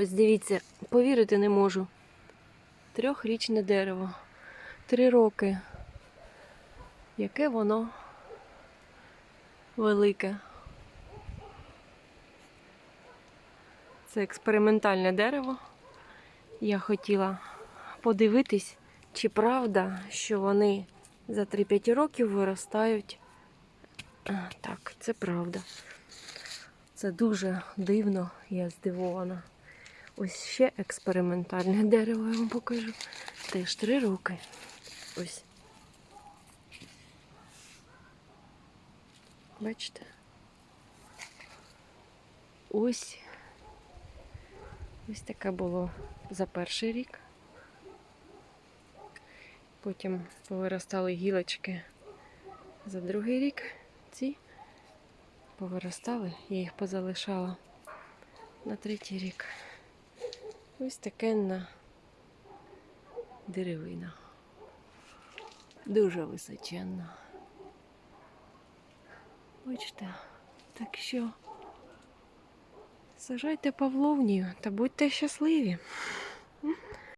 Ось дивіться, повірити не можу. Трьохрічне дерево. Три роки. Яке воно велике. Це експериментальне дерево. Я хотіла подивитись, чи правда, що вони за 3-5 років виростають. Так, це правда. Це дуже дивно, я здивована. Ось ще експериментальне дерево я вам покажу. Теж три роки. Ось. Бачите? Ось. Ось таке було за перший рік. Потім повиростали гілочки за другий рік. Ці повиростали, я їх позалишала на третій рік. Ось такенна деревина. Дуже височенна. Бачите, так що сажайте павловнію та будьте щасливі.